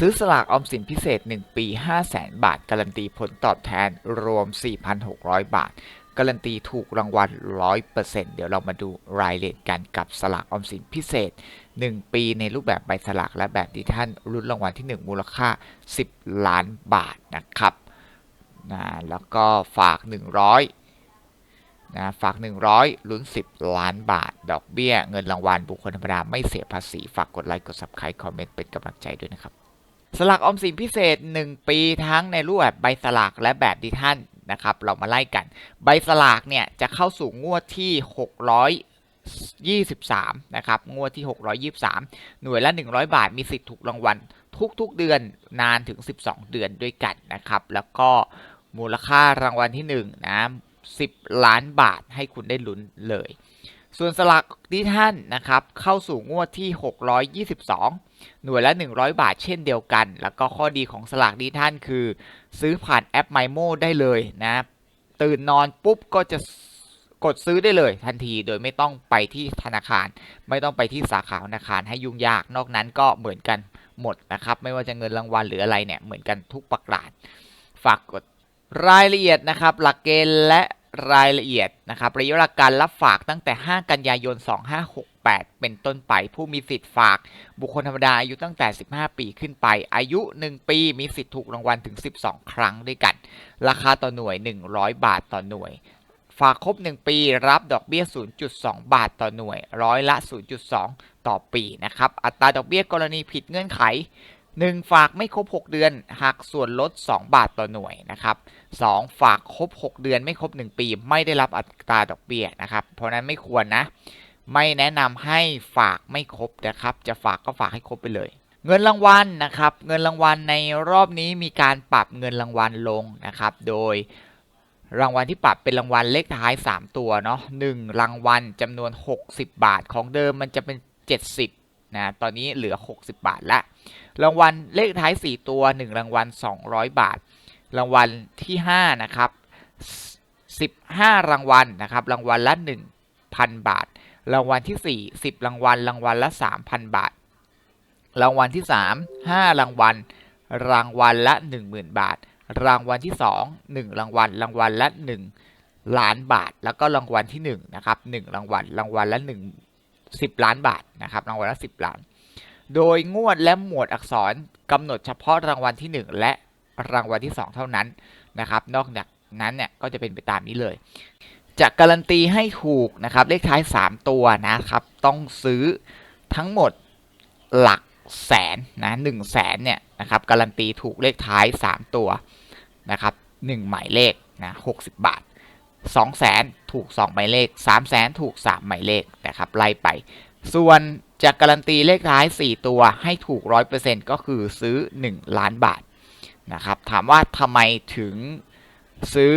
ซื้อสลากออมสินพิเศษ 1 ปี 5 0 0แสนบาท การันตีผลตอบแทนรวม 4,600 บาท การันตีถูกรางวัล 100%เดี๋ยวเรามาดูรายละเอียดกันกับสลากออมสินพิเศษ 1 ปีในรูปแบบใบสลากและแบบที่ท่านรุ่นรางวัลที่ 1 มูลค่า 10 ล้านบาทนะครับนะแล้วก็ฝาก 100นะฝาก 100ลุ้น 10 ล้านบาท ดอกเบี้ย เงินรางวัลบุคคลธรรมดาไม่เสียภาษี ฝากกดไลค์กด subscribe คอมเมนต์เป็นกำลังใจด้วยนะครับ สลากออมสินพิเศษ 1 ปีทั้งในรูปแบบใบสลากและแบบดิท่านนะครับ เรามาไล่กัน ใบสลากเนี่ยจะเข้าสู่งวดที่ 623 นะครับ งวดที่ 623 หน่วยละ 100 บาท มีสิทธิ์ถูกรางวัลทุกๆเดือนนานถึง 12 เดือนด้วยกันนะครับ แล้วก็มูลค่ารางวัลที่1นะ10 ล้านบาทให้คุณได้ลุ้นเลย ส่วนสลากที่ท่านนะครับ เข้าสู่งวดที่ 622 หน่วยละ 100 บาทเช่นเดียวกัน แล้วก็ข้อดีของสลากดิท่านคือ ซื้อผ่านแอป m y m o ได้เลยนะ ตื่นนอนปุ๊บก็จะกดซื้อได้เลยทันทีโดยไม่ต้องไปที่ธนาคาร ไม่ต้องไปที่สาขาธนาคารให้ยุ่งยาก นอกนั้นก็เหมือนกันหมดนะครับ ไม่ว่าจะเงินรางวัลหรืออะไรเนี่ยเหมือนกันทุกประการฝากกดรายละเอียดนะครับ หลักเกณฑ์และรายละเอียดนะครับระยะเวลาการรับฝากตั้งแต่ 5 กันยายน 2568 เป็นต้นไป ผู้มีสิทธิ์ฝาก บุคคลธรรมดาอายุตั้งแต่ 15 ปีขึ้นไป อายุ 1 ปีมีสิทธิ์ถูกรางวัลถึง 12 ครั้งด้วยกัน ราคาต่อหน่วย 100 บาทต่อหน่วย ฝากครบ 1 ปีรับดอกเบี้ย 0.2 บาทต่อหน่วย ร้อยละ 0.2 ต่อปีนะครับ อัตราดอกเบี้ยกรณีผิดเงื่อนไข1ฝากไม่ครบ 6 เดือนหักส่วนลด 2 บาทต่อหน่วยนะครับ2ฝากครบ 6 เดือนไม่ครบ 1 ปี ไม่ได้รับอัตราดอกเบี้ยนะครับ เพราะนั้นไม่ควรนะ ไม่แนะนำให้ฝากไม่ครบนะครับ จะฝากก็ฝากให้ครบไปเลย เงินรางวัลนะครับ เงินรางวัลในรอบนี้มีการปรับเงินรางวัลลงนะครับ โดยรางวัลที่ปรับเป็นรางวัลเลขท้าย 3 ตัวเนาะ1รางวัลจำนวน 60 บาทของเดิมมันจะเป็น 70นะตอนนี้เหลือ 60 บาทละรางวัลเลขท้าย 4 ตัว 1 รางวัล 200 บาท รางวัลที่ 5 นะครับ 15 รางวัลนะครับ รางวัลละ 1,000 บาท รางวัลที่ 4 10 รางวัล รางวัลละ 3,000 บาท รางวัลที่ 3 5 รางวัล รางวัลละ 10,000 บาท รางวัลที่ 2 1 รางวัล รางวัลละ 1 ล้านบาท แล้วก็รางวัลที่1นะครับ1รางวัล รางวัลละ 1 10 ล้านบาทนะครับ รางวัลละ 10 ล้าน โดยงวดและหมวดอักษรกำหนดเฉพาะรางวัลที่ 1 และรางวัลที่ 2 เท่านั้นนะครับ นอกจากนั้นเนี่ยก็จะเป็นไปตามนี้เลย จะการันตีให้ถูกนะครับ เลขท้าย 3 ตัวนะครับ ต้องซื้อทั้งหมดหลักแสนนะหนึ่งแสนเนี่ยนะครับการันตีถูกเลขท้าย 3 ตัวนะครับ1หมายเลขนะ60บาท2แสนถูก 2 หมายเลข3แสนถูก 3 หมายเลขนะครับไล่ไป ส่วนจะการันตีเลขท้าย 4 ตัวให้ถูก 100%ก็คือซื้อ 1 ล้านบาทนะครับถามว่าทำไมถึงซื้อ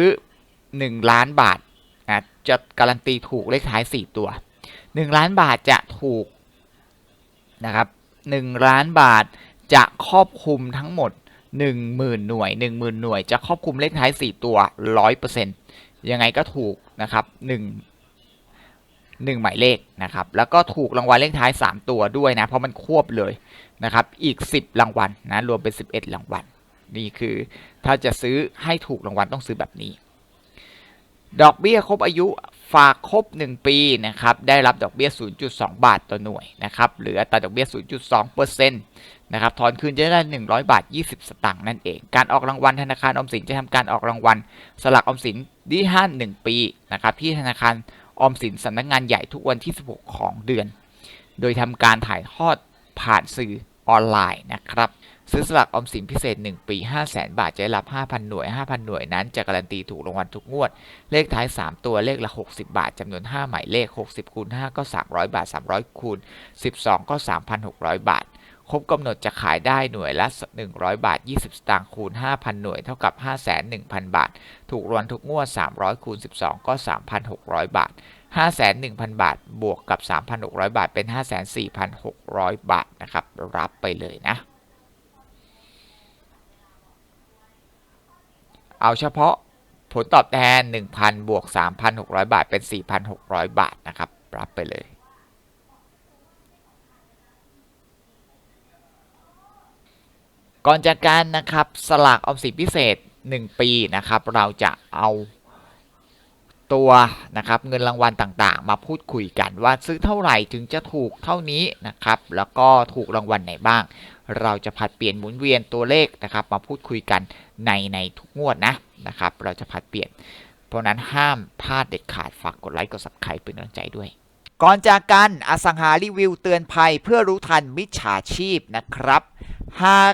1 ล้านบาท นะจะการันตีถูกเลขท้าย 4 ตัว 1 ล้านบาทจะถูกนะครับ1ล้านบาทจะครอบคลุมทั้งหมด 10,000 หน่วย 10,000 หน่วย จะครอบคลุมเลขท้าย 4 ตัว 100%ยังไงก็ถูกนะครับ1 1 หมายเลขนะครับ แล้วก็ถูกรางวัลเลขท้าย 3 ตัวด้วยนะ เพราะมันควบเลยนะครับ อีก 10 รางวัลนะรวมเป็น 11 รางวัล นี่คือถ้าจะซื้อให้ถูกรางวัลต้องซื้อแบบนี้ ดอกเบี้ยครบอายุฝากครบ 1 ปีนะครับได้รับดอกเบี้ย 0.2 บาทต่อหน่วยนะครับหรืออัตราดอกเบี้ย 0.2%นะครับถอนคืนจะได้ 100 บาท 20 สตางค์นั่นเอง การออกรางวัลธนาคารออมสินจะทำการออกรางวัลสลากออมสินดีห้า1ปีนะครับที่ธนาคารออมสินสำนักงานใหญ่ทุกวันที่ 16 ของเดือน โดยทำการถ่ายทอดผ่านสื่อออนไลน์นะครับ ซื้อสลากออมสินพิเศษ 1 ปี 5 0 0แสนบาทจะได้รับ 5,000 หน่วย 5,000 หน่วยนั้นจะการันตีถูกรางวัลทุกงวด เลขท้าย 3 ตัวเลขละ 60 บาทจำนวน 5 หมายเลข 60คูณ5ก็ 300 บาท 300คูณ12 ก็ 3,600 บาท ครบกำหนดจะขายได้หน่วยละ 100 บาท 20 สตางค์คูณ 5,000 หน่วยเท่ากับ5,100,000 บาท ถูกรางวัลทุกงวด 300คูณ12 ก็ 3,600 บาท5,100,000 บาท บวกกับ 3,600 บาท เป็น 5,4,600 บาทนะครับ รับไปเลยนะ เอาเฉพาะผลตอบแทน 1,000 บวก 3,600 บาท เป็น 4,600 บาทนะครับ รับไปเลย ก่อนจากการนะครับ สลากออมสินพิเศษ 1 ปีนะครับ เราจะเอาตัวนะครับเงินรางวัลต่างๆ มาพูดคุยกันว่าซื้อเท่าไหร่ถึงจะถูกเท่านี้นะครับ แล้วก็ถูกรางวัลไหนบ้าง เราจะผัดเปลี่ยนหมุนเวียนตัวเลขนะครับ มาพูดคุยกันในในทุกงวดนะนะครับ เราจะผัดเปลี่ยน เพราะนั้นห้ามพลาดเด็ดขาดฝากกดไลค์กดซับสไครป์เป็นกำลังใจด้วยก่อนจากกันอสังหารีวิวเตือนภัยเพื่อรู้ทันมิจฉาชีพนะครับ หาก